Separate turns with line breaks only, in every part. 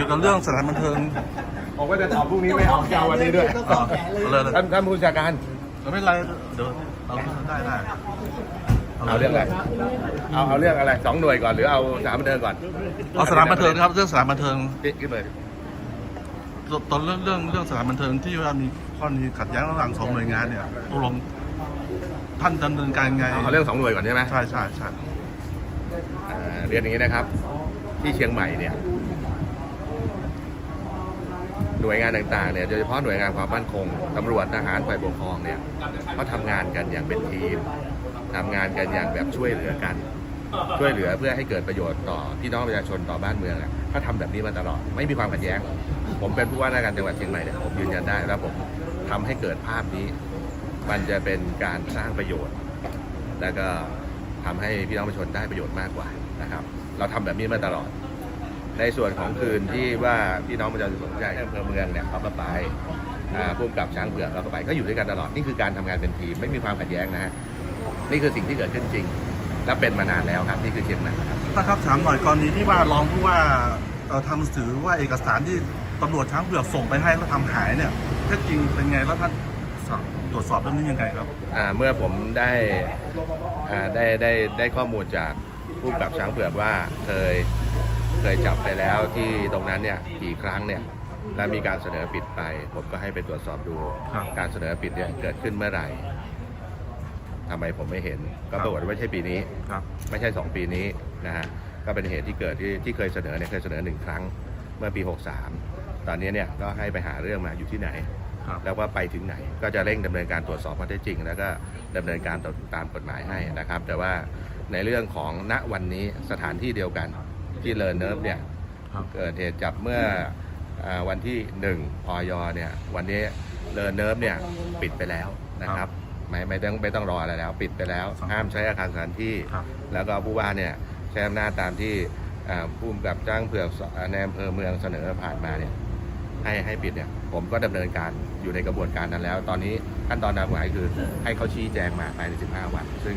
กี่ยวกับเรื่องสถานบันเทิง
ผมก็จะตอบพรุ่งนี้ไม่เอาจะเอาวันนี้ด้วย
อ่าเอาเลยเลย
ท่านท่านผู้จัดการ
ไม่เป็นไรเดี๋ยวเราได้ได้
เอาเรื่องอะไรเอาเอาเรื่องอะไรสองหน่วยก่อนหรือเอาสามบันเทิงก่อน
เอาสถานบันเทิงนะครับเรื่องสถานบันเทิง
ติ๊กขึ้นเลย
ตอนเรื่องเรื่องเรื่องสถานบันเทิงที่ว่ามีข้อนี้ขัดแย้งระหว่างสองหน่วยงานเนี่ยตกลงท่านดำเนินการไง
เอาเอาเรื่องสองหน่วยก่อนใช่ไหม
ใช่ใช่ใช่
อ่าเรียนอย่างนี้นะครับ ที่เชียงใหม่เนี่ย หน่วยงานต่างๆเนี่ยโดยเฉพาะหน่วยงานความมั่นคงตำรวจทหารฝ่ายปกครองเนี่ยเขาทำงานกันอย่างเป็นทีมทำงานกันอย่างแบบช่วยเหลือกัน ช่วยเหลือเพื่อให้เกิดประโยชน์ต่อพี่น้องประชาชนต่อบ้านเมืองอะเขาทำแบบนี้มาตลอดไม่มีความขัดแย้ง ผมเป็นผู้ว่าราชการจังหวัดเชียงใหม่เนี่ยผมยืนยันได้แล้วผมทำให้เกิดภาพนี้ มันจะเป็นการสร้างประโยชน์ แล้วก็ทำให้พี่น้องประชาชนได้ประโยชน์มากกว่านะครับ เราทำแบบนี้มาตลอด ในส่วนของคืนที่ว่าพี่น้องประชาชนสนใจอำเภอเมืองเนี่ยเขาก็ไปอ่าผู้กำกับช้างเผือกเราก็ไปก็อยู่ด้วยกันตลอดนี่คือการทำงานเป็นทีมไม่มีความขัดแย้งนะฮะนี่คือสิ่งที่เกิดขึ้นจริง และเป็นมานานแล้วครับนี่คือเชียงใหม่ครับ
ท่านครับถามหน่อยกรณีที่ว่ารองผู้ว่าเอ่อทำหนังสือว่าเอกสารที่ตำรวจช้างเผือกส่งไปให้แล้วทำหายเนี่ยแท้จริงเป็นไงแล้วท่านตรวจสอบเรื่องนี้ยังไงครับ
อ่าเมื่อผมได้อ่าได้ได้ได้ข้อมูลจากผู้กำกับช้างเผือกว่าเคย เคยจับไปแล้วที่ตรงนั้นเนี่ยกี่ครั้งเนี่ยและมีการเสนอปิดไป ผมก็ให้ไปตรวจสอบดู
ครับ
การเสนอปิดเนี่ยเกิดขึ้นเมื่อไหร่ทำไมผมไม่เห็น ก็ปรากฏว่าไม่ใช่ปีนี้
ครับ
ไม่ใช่ 2 ปีนี้นะฮะก็เป็นเหตุที่เกิดที่ที่เคยเสนอเนี่ยเคยเสนอหนึ่งครั้งเมื่อปี 63 ตอนนี้เนี่ยก็ให้ไปหาเรื่องมาอยู่ที่ไหน
ครับ
แล้วว่าไปถึงไหน ก็จะเร่งดำเนินการตรวจสอบข้อเท็จจริง แล้วก็ดำเนินการตามตามกฎหมายให้นะครับ แต่ว่าในเรื่องของณวันนี้สถานที่เดียวกัน ที่เลอเนิร์ฟเนี่ย
ครับ
เกิดเหตุจับเมื่ออาวันที่1พอยเนี่ยวันนี้เลอเนิร์ฟเนี่ยปิดไปแล้วนะครับไม่ไม่ต้องไม่ต้องรออะไรแล้ว ปิดไปแล้วห้ามใช้อาคารสถานที่
ครับ
แล้วก็ผู้ว่าเนี่ยใช้อำนาจตามที่อ่าผู้กำกับจ้างเผือกสในอำเภอเมืองเสนอผ่านมาเนี่ยให้ให้ปิดเนี่ยผมก็ดำเนินการอยู่ในกระบวนการนั้นแล้ว ตอนนี้ขั้นตอนตามกฎหมายคือให้เขาชี้แจงมาภายใน 15 วัน ซึ่ง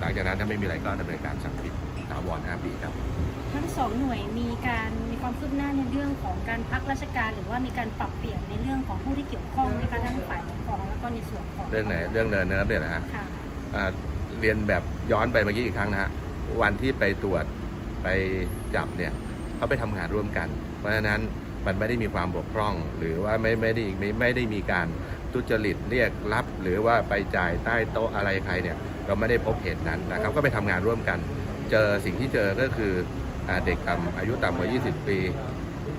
หลังจากนั้นถ้าไม่มีอะไรก็ดำเนินการสั่งปิด ถาวร5ปีครับ
ทั้งสองหน่วยมีการมีความคืบหน้าในเรื่องของการพักราชการหรือว่ามีการปรับเปลี่ยนในเรื่องของผู้ที่เกี่ยวข้องนะคะทั้งฝ่ายปกครองแล้วก็ในส่วนของ
เรื่องไหนเรื่องเนินเนิร์ฟเนี่ยนะฮะ
ค่ะ
อ่าเรียนแบบย้อนไปเมื่อกี้อีกครั้งนะฮะวันที่ไปตรวจไปจับเนี่ยเขาไปทำงานร่วมกัน เพราะฉะนั้นมันไม่ได้มีความบกพร่อง หรือว่าไม่ไม่ได้ไม่ไม่ได้มีการทุจริตเรียกรับ หรือว่าไปจ่ายใต้โต๊ะอะไรใครเนี่ยเราไม่ได้พบเหตุนั้นนะครับ ก็ไปทำงานร่วมกัน เจอสิ่งที่เจอก็คืออ่าเด็กต่ำอายุต่ำกว่า 20 ปี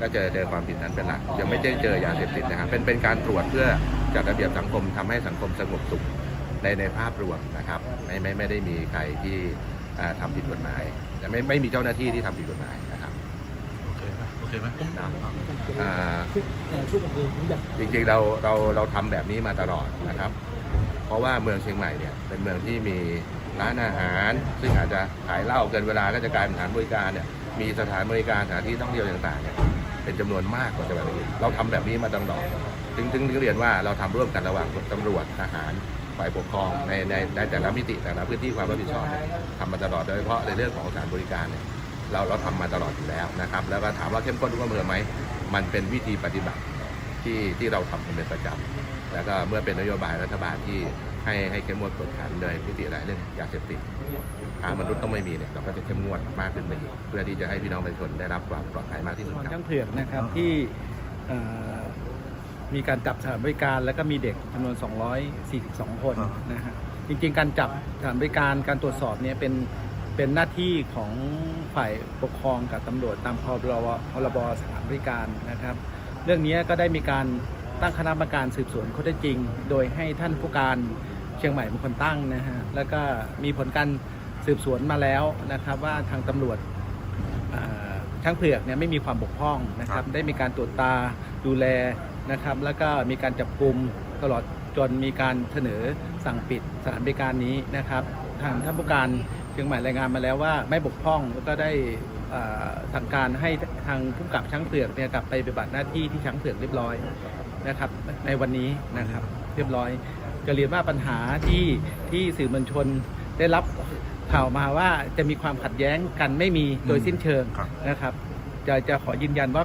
ก็เจอเจอความผิดนั้นเป็นหลักยังไม่ได้เจอยาเสพติดนะครับเป็นเป็นการตรวจเพื่อจัดระเบียบสังคมทำให้สังคมสงบสุขในในภาพรวมนะครับไม่ไม่ไม่ได้มีใครที่อ่าทำผิดกฎหมายแต่ไม่ไม่มีเจ้าหน้าที่ที่ทำผิดกฎหมายนะครับ
โอเคไหมโอเคไหม
อ่าจริงๆเราเราเราทำแบบนี้มาตลอดนะครับ เพราะว่าเมืองเชียงใหม่เนี่ยเป็นเมืองที่มี ร้านอาหาร ซึ่งอาจจะขายเหล้าเกินเวลาก็จะกลายเป็นสถานบริการเนี่ยมีสถานบริการสถานที่ท่องเที่ยวต่างๆเนี่ยเป็นจำนวนมากกว่าจังหวัดอื่นเราทำแบบนี้มาตลอดถึงถึงถึงเรียนว่าเราทำร่วมกันระหว่างตำรวจทหารฝ่ายปกครองในในในแต่ละมิติแต่ละพื้นที่ความรับผิดชอบเนี่ยทำมาตลอดโดยเฉพาะในเรื่องของสถานบริการเนี่ยเราเราทำมาตลอดอยู่แล้วนะครับ แล้วก็ถามว่าเข้มข้นทุกอำเภอไหมมันเป็นวิธีปฏิบัติที่ที่เราทำเป็นประจำ แล้วก็เมื่อเป็นนโยบายรัฐบาลที่ให้ให้เข้มงวดกดขันโดยมิติหลายเรื่องยาเสพติดค้ามนุษย์ต้องไม่มีเนี่ยเราก็จะเข้มงวดมากขึ้นไปอีกเพื่อที่จะให้พี่น้องประชาชนได้รับความปลอดภัยมากที่สุด
ตอน
ครับ
ช่างเผือกนะครับที่เอ่อมีการจับสถานบริการแล้วก็มีเด็กจำนวน 242 คนนะฮะจริงๆ การจับสถานบริการการตรวจสอบเนี่ยเป็นเป็นหน้าที่ของฝ่ายปกครองกับตำรวจตามพรบพรบสถานบริการนะครับ เรื่องนี้ก็ได้มีการ ตั้งคณะกรรมการสืบสวนข้อเท็จจริง โดยให้ท่านผู้การเชียงใหม่เป็นคนตั้งนะฮะแล้วก็มีผลการสืบสวนมาแล้วนะครับ ว่าทางตำรวจอ่าช้างเผือกเนี่ยไม่มีความบกพร่องนะครับ ได้มีการตรวจตาดูแลนะครับ แล้วก็มีการจับกลุ่มตลอดจนมีการเสนอสั่งปิดสถานบริการนี้นะครับ ทางท่านผู้การเชียงใหม่รายงานมาแล้วว่าไม่บกพร่องแล้วก็ได้อ่าสั่งการให้ทางผู้กำกับช้างเผือกเนี่ยกลับไปปฏิบัติหน้าที่ที่ช้างเผือกเรียบร้อย นะครับในวันนี้นะครับ เรียบร้อยจะเรียนว่าปัญหาที่ที่สื่อมวลชนได้รับข่าวมาว่าจะมีความขัดแย้งกันไม่มีโดยสิ้นเชิง
ครับ
นะครับ จะจะขอยืนยันว่า